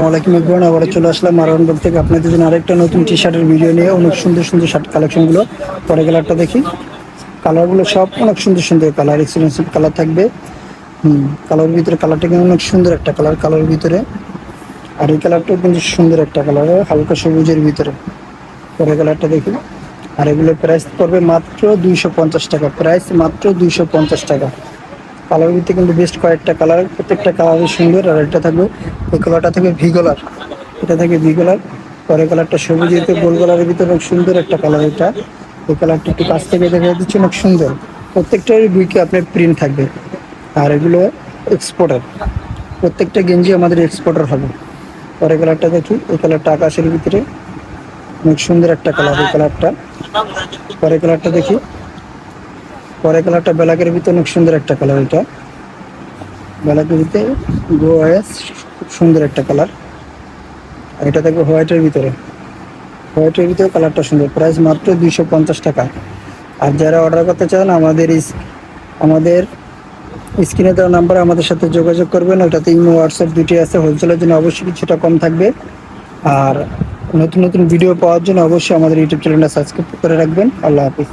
আসসালামাইকুম এভরিওয়ান আবার চলে আসলাম মারওয়ান ব্লগ থেকে। আপনাদের জন্য আরেকটা নতুন টি শার্টের ভিডিও নিয়ে। অনেক সুন্দর সুন্দর শার্ট কালেকশনগুলো পরে কালারটা দেখি। কালারগুলো সব অনেক সুন্দর সুন্দর কালার এক্সপেন্সিভ কালার থাকবে। হুম কালার ভিতরে কালারটা কিন্তু অনেক সুন্দর একটা কালার কালার ভিতরে। আর এই কালারটাও কিন্তু সুন্দর একটা কালার হালকা সবুজের ভিতরে। পরে কালারটা দেখি। আর এগুলোর প্রাইস পড়বে মাত্র দুইশো পঞ্চাশ টাকা। প্রাইস মাত্র দুইশো পঞ্চাশ টাকা। কালার ভিতরে কিন্তু বেস্ট কয়েকটা কালার, প্রত্যেকটা কালারই সুন্দর আর এটা থাকবে এই কালারটা থাকবে ভি কালার এটা থাকে ভি কালার পরে কালারটা সবুজ ভিতরে গোল কালারের ভিতরে অনেক সুন্দর একটা কালার এটা। এই কালারটা একটু কাছ থেকে দেখা যাচ্ছে অনেক সুন্দর, প্রত্যেকটারই বুইকে আপনার প্রিন্ট থাকবে। আর এগুলো এক্সপোর্টার প্রত্যেকটা গেঞ্জি আমাদের এক্সপোর্টার হবে। পরে কালারটা দেখি, এই কালারটা আকাশের ভিতরে অনেক সুন্দর একটা কালার এই কালারটা পরে কালারটা দেখি পরে কালারটা ব্ল্যাকের ভিতরে অনেক সুন্দর একটা কালার এটা। ব্ল্যাকের ভিতরে গো এস খুব সুন্দর একটা কালার। আর এটা থাকবে হোয়াইটের ভিতরে। হোয়াইটের ভিতরে কালারটা সুন্দর। প্রাইস মাত্র দুইশো পঞ্চাশ টাকা। আর যারা অর্ডার করতে চান, আমাদের আমাদের স্ক্রিনে দেওয়া নাম্বারে, আমাদের সাথে যোগাযোগ করবেন। ওটাতে ইমো, হোয়াটসঅ্যাপ দুটি আছে। হোলসেলের জন্য অবশ্যই কিছুটা কম থাকবে। আর নতুন নতুন ভিডিও পাওয়ার জন্য অবশ্যই আমাদের ইউটিউব চ্যানেলটা সাবস্ক্রাইব করে রাখবেন। আল্লাহ হাফিজ।